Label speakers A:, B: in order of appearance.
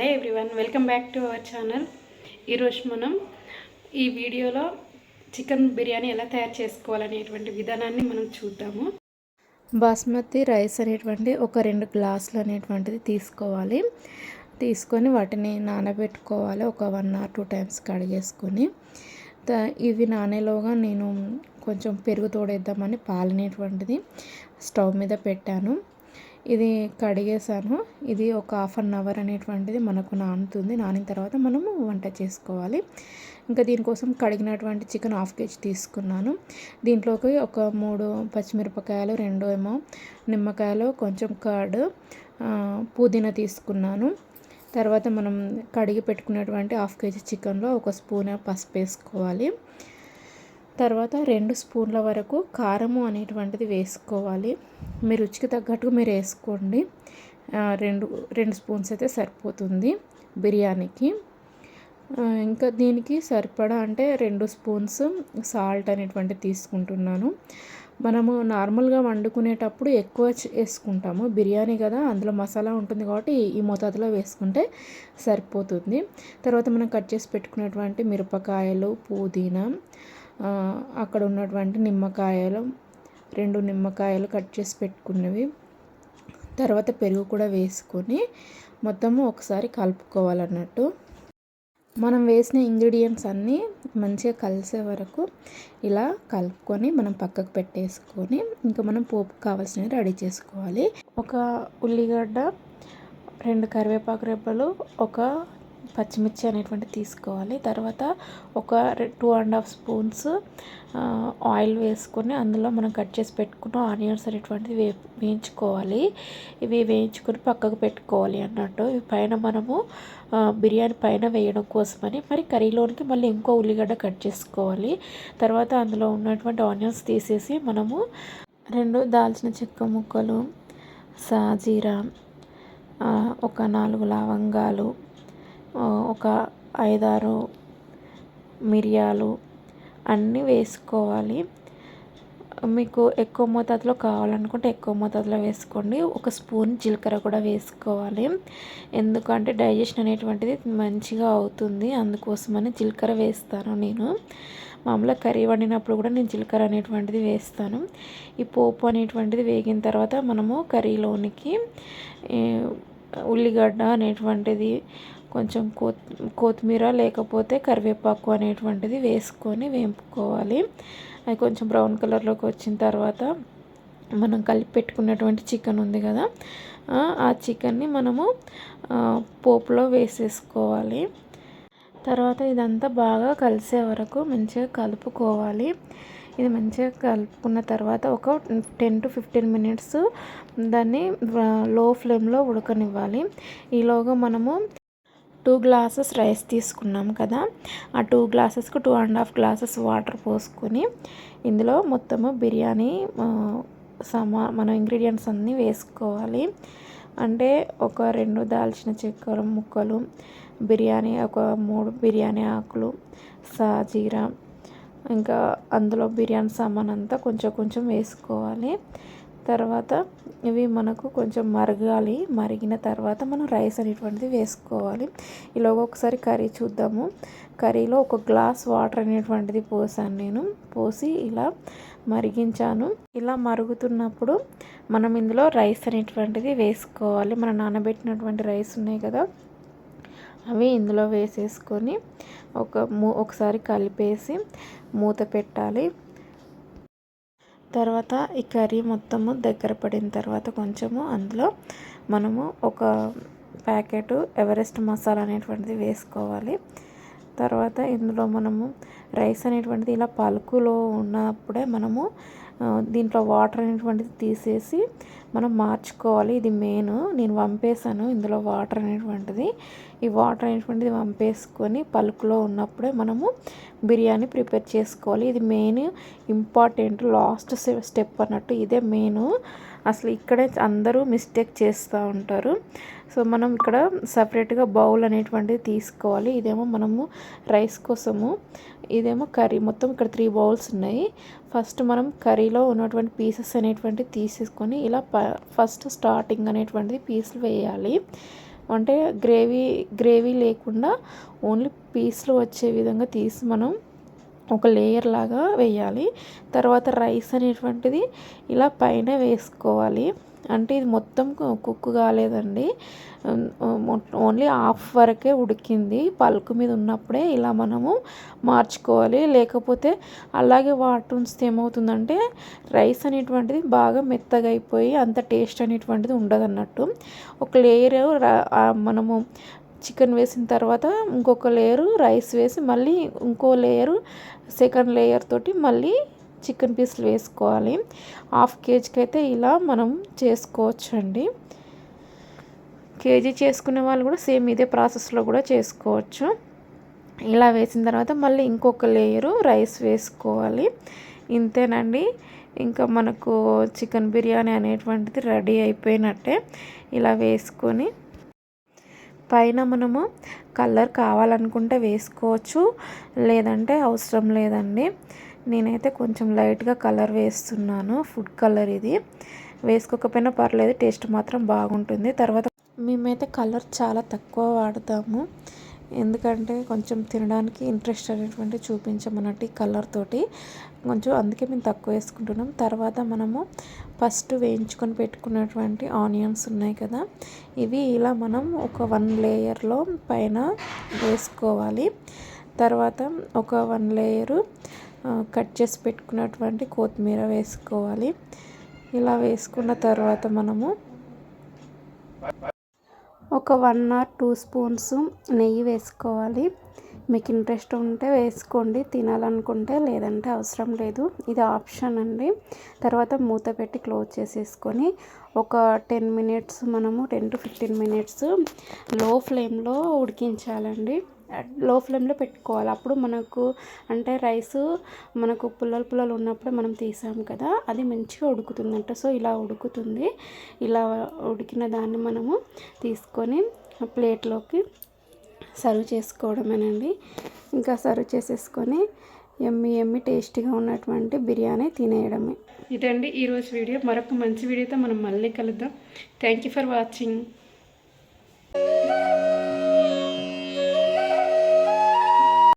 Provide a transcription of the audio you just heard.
A: Hello everyone welcome back to our channel. ఈరోజు మనం ఈ వీడియోలో చికెన్ బిర్యానీ ఎలా తయారు చేసుకోవాలనేటువంటి విధానాన్ని మనం చూద్దాము.
B: బాస్మతి రైస్ అనేటువంటి ఒక రెండు గ్లాసులు అనేటువంటిది తీసుకోవాలి. తీసుకొని వాటిని నానబెట్టుకోవాలి. ఒక వన్ ఆర్ టూ టైమ్స్ కడిగేసుకొని. ఇవి నానేలోగా నేను కొంచెం పెరుగు తోడేద్దామని పాలనేటువంటిది స్టవ్ మీద పెట్టాను. ఇది కడిగేసాను ఇది ఒక హాఫ్ అన్ అవర్ అనేటువంటిది మనకు నానుతుంది. నానిన తర్వాత మనము వంట చేసుకోవాలి. ఇంకా దీనికోసం కడిగినటువంటి చికెన్ హాఫ్ కేజీ తీసుకున్నాను. దీంట్లోకి ఒక మూడు పచ్చిమిరపకాయలు రెండు ఏమో నిమ్మకాయలు కొంచెం కర్డ్ పుదీనా తీసుకున్నాను. తర్వాత మనం కడిగి పెట్టుకున్నటువంటి హాఫ్ కేజీ చికెన్లో ఒక స్పూన్ పసుపు వేసుకోవాలి. తర్వాత రెండు స్పూన్ల వరకు కారము అనేటువంటిది వేసుకోవాలి. మీ రుచికి తగ్గట్టుగా మీరు వేసుకోండి. రెండు రెండు స్పూన్స్ అయితే సరిపోతుంది బిర్యానీకి. ఇంకా దీనికి సరిపడా అంటే రెండు స్పూన్స్ సాల్ట్ అనేటువంటిది తీసుకుంటున్నాను. మనము నార్మల్గా వండుకునేటప్పుడు ఎక్కువ వేసుకుంటాము. బిర్యానీ కదా అందులో మసాలా ఉంటుంది కాబట్టి ఈ- మోతాదులో వేసుకుంటే సరిపోతుంది. తర్వాత మనం కట్ చేసి పెట్టుకునేటువంటి మిరపకాయలు పుదీనా అక్కడ ఉన్నటువంటి నిమ్మకాయలు రెండు నిమ్మకాయలు కట్ చేసి పెట్టుకున్నవి. తర్వాత పెరుగు కూడా వేసుకొని మొత్తము ఒకసారి కలుపుకోవాలన్నట్టు. మనం వేసిన ఇంగ్రీడియంట్స్ అన్నీ మంచిగా కలిసే వరకు ఇలా కలుపుకొని మనం పక్కకు పెట్టేసుకొని ఇంకా మనం పోపు కావాల్సినవి రెడీ చేసుకోవాలి. ఒక ఉల్లిగడ్డ రెండు కరివేపాకు రెబ్బలు ఒక పచ్చిమిర్చి అనేటువంటి తీసుకోవాలి. తర్వాత ఒక two and half spoons oil వేసుకొని అందులో మనం కట్ చేసి పెట్టుకున్న ఆనియన్స్ అనేటువంటిది వే వేయించుకోవాలి. ఇవి వేయించుకొని పక్కకు పెట్టుకోవాలి అన్నట్టు. ఇవి పైన మనము బిర్యానీ పైన వేయడం కోసమని మరి కర్రీలోనికి మళ్ళీ ఇంకో ఉల్లిగడ్డ కట్ చేసుకోవాలి. తర్వాత అందులో ఉన్నటువంటి ఆనియన్స్ తీసేసి మనము రెండు దాల్చిన చెక్క ముక్కలు సాజీరా ఒక నాలుగు లవంగాలు ఒక ఐదారు మిరియాలు అన్నీ వేసుకోవాలి. మీకు ఎక్కువ మోతాదులో కావాలనుకుంటే ఎక్కువ మోతాదులో వేసుకోండి. ఒక స్పూన్ జీలకర్ర కూడా వేసుకోవాలి. ఎందుకంటే డైజెషన్ అనేటువంటిది మంచిగా అవుతుంది. అందుకోసమని జీలకర్ర వేస్తాను నేను. మామూలుగా కర్రీ వండినప్పుడు కూడా నేను జీలకర్ర అనేటువంటిది వేస్తాను. ఈ పోపు అనేటువంటిది వేగిన తర్వాత మనము కర్రీలోనికి ఉల్లిగడ్డ అనేటువంటిది కొంచెం కొత్ కొత్తిమీర లేకపోతే కరివేపాకు అనేటువంటిది వేసుకొని వేపుకోవాలి. అది కొంచెం బ్రౌన్ కలర్లోకి వచ్చిన తర్వాత మనం కలిపి పెట్టుకున్నటువంటి చికెన్ ఉంది కదా ఆ, చికెన్ని మనము పోపులో వేసేసుకోవాలి. తర్వాత ఇదంతా బాగా కలిసే వరకు మంచిగా కలుపుకోవాలి. ఇది మంచిగా కలుపుకున్న తర్వాత ఒక టెన్ టు ఫిఫ్టీన్ మినిట్స్ దాన్ని లో ఫ్లేమ్లో ఉడకనివ్వాలి. ఈలోగా మనము టూ గ్లాసెస్ రైస్ తీసుకున్నాం కదా. ఆ two గ్లాసెస్కి two and half glasses water పోసుకొని ఇందులో మొత్తము బిర్యానీ సమా మన ఇంగ్రీడియంట్స్ అన్నీ వేసుకోవాలి. అంటే ఒక రెండు దాల్చిన చెక్క ముక్కలు బిర్యానీ ఒక మూడు బిర్యానీ ఆకులు సాజీరా ఇంకా అందులో బిర్యానీ సామాన్ అంతా కొంచెం కొంచెం వేసుకోవాలి. తర్వాత ఇవి మనకు కొంచెం మరగాలి. మరిగిన తర్వాత మనం రైస్ అనేటువంటిది వేసుకోవాలి. ఇలాగ ఒకసారి కర్రీ చూద్దాము. కర్రీలో ఒక గ్లాస్ వాటర్ అనేటువంటిది పోసాను నేను. పోసి ఇలా మరిగించాను. ఇలా మరుగుతున్నప్పుడు మనం ఇందులో రైస్ అనేటువంటిది వేసుకోవాలి. మనం నానబెట్టినటువంటి రైస్ ఉన్నాయి కదా అవి ఇందులో వేసేసుకొని ఒక మూ ఒకసారి కలిపేసి మూత పెట్టాలి. తర్వాత ఈ కర్రీ మొత్తము దగ్గర పడిన తర్వాత కొంచెము అందులో మనము ఒక ప్యాకెట్ ఎవరెస్ట్ మసాలా అనేటువంటిది వేసుకోవాలి. తర్వాత ఇందులో మనము రైస్ అనేటువంటిది ఇలా పలుకులో ఉన్నప్పుడే మనము దీంట్లో వాటర్ అనేటువంటిది తీసేసి మనం మార్చుకోవాలి. ఇది మెయిన్ నేను వంపేశాను ఇందులో వాటర్ అనేటువంటిది. ఈ వాటర్ అనేటువంటిది వంపేసుకొని పలుకులో ఉన్నప్పుడే మనము బిర్యానీ ప్రిపేర్ చేసుకోవాలి. ఇది మెయిన్ ఇంపార్టెంట్ లాస్ట్ స్టెప్ అన్నట్టు ఇదే మెయిన్ అసలు ఇక్కడే అందరూ మిస్టేక్ చేస్తూ ఉంటారు. సో మనం ఇక్కడ సపరేట్గా బౌల్ అనేటువంటిది తీసుకోవాలి. ఇదేమో మనము రైస్ కోసము. ఇదేమో కర్రీ. మొత్తం ఇక్కడ త్రీ బౌల్స్ ఉన్నాయి. ఫస్ట్ మనం కర్రీలో ఉన్నటువంటి పీసెస్ అనేటువంటివి తీసేసుకొని ఇలా ప ఫస్ట్ స్టార్టింగ్ అనేటువంటిది పీసులు వేయాలి. అంటే గ్రేవీ గ్రేవీ లేకుండా ఓన్లీ పీస్లు వచ్చే విధంగా తీసి మనం ఒక లేయర్ లాగా వేయాలి. తర్వాత రైస్ అనేటువంటిది ఇలా పైన వేసుకోవాలి. అంటే ఇది మొత్తం కుక్ కాలేదండి. ఓన్లీ హాఫ్ వరకే ఉడికింది. పలుకు మీద ఉన్నప్పుడే ఇలా మనము మార్చుకోవాలి. లేకపోతే అలాగే వాటర్ ఉంచితే ఏమవుతుందంటే రైస్ అనేటువంటిది బాగా మెత్తగా అయిపోయి అంత టేస్ట్ అనేటువంటిది ఉండదు అన్నట్టు ఒక లేయర్ మనము చికెన్ వేసిన తర్వాత ఇంకొక లేయరు రైస్ వేసి మళ్ళీ ఇంకో లేయరు సెకండ్ లేయర్ తోటి మళ్ళీ చికెన్ పీసులు వేసుకోవాలి. హాఫ్ కేజీకి అయితే ఇలా మనం చేసుకోవచ్చు అండి కేజీ చేసుకునే వాళ్ళు కూడా సేమ్ ఇదే ప్రాసెస్లో కూడా చేసుకోవచ్చు. ఇలా వేసిన తర్వాత మళ్ళీ ఇంకొక లేయరు రైస్ వేసుకోవాలి. ఇంతేనండి. ఇంకా మనకు చికెన్ బిర్యానీ అనేటువంటిది రెడీ అయిపోయినట్టే. ఇలా వేసుకొని పైన మనము కలర్ కావాలనుకుంటే వేసుకోవచ్చు లేదంటే అవసరం లేదండి. నేనైతే కొంచెం లైట్గా కలర్ వేస్తున్నాను ఫుడ్ కలర్ ఇది. వేసుకోకపోయినా పర్లేదు టేస్ట్ మాత్రం బాగుంటుంది. తర్వాత మేమైతే కలర్ చాలా తక్కువ వాడతాము. ఎందుకంటే కొంచెం తినడానికి ఇంట్రెస్ట్ అనేటువంటి చూపించమన్నట్టు ఈ కలర్ తోటి. కొంచెం అందుకే మేము తక్కువ వేసుకుంటున్నాం. తర్వాత మనము ఫస్ట్ వేయించుకొని పెట్టుకున్నటువంటి ఆనియన్స్ ఉన్నాయి కదా ఇవి ఇలా మనం ఒక వన్ లేయర్లో పైన వేసుకోవాలి. తర్వాత ఒక వన్ లేయరు కట్ చేసి పెట్టుకున్నటువంటి కొత్తిమీర వేసుకోవాలి. ఇలా వేసుకున్న తర్వాత మనము
A: ఒక వన్ ఆర్ టూ స్పూన్స్ నెయ్యి వేసుకోవాలి. మీకు ఇంట్రెస్ట్ ఉంటే వేసుకోండి తినాలనుకుంటే లేదంటే అవసరం లేదు. ఇది ఆప్షన్ అండి. తర్వాత మూత పెట్టి క్లోజ్ చేసేసుకొని ఒక టెన్ మినిట్స్ మనము టెన్ టు ఫిఫ్టీన్ మినిట్స్లో ఫ్లేమ్లో ఉడికించాలండి. లో ఫ్లేమ్లో పెట్టుకోవాలి. అప్పుడు మనకు అంటే రైస్ మనకు పుల్లలు పుల్లలు ఉన్నప్పుడు మనం తీసాం కదా అది మంచిగా ఉడుకుతుందంట. సో ఇలా ఉడుకుతుంది. ఇలా ఉడికిన దాన్ని మనము తీసుకొని ప్లేట్లోకి సర్వ్ చేసుకోవడమేనండి. ఇంకా సర్వ్ చేసేసుకొని ఎమ్మి ఎమ్మి టేస్టీగా ఉన్నటువంటి బిర్యానీ తినేయడమే. ఇదండి ఈరోజు వీడియో. మరొక మంచి వీడియోతో మనం మళ్ళీ కలుద్దాం. Thank you for watching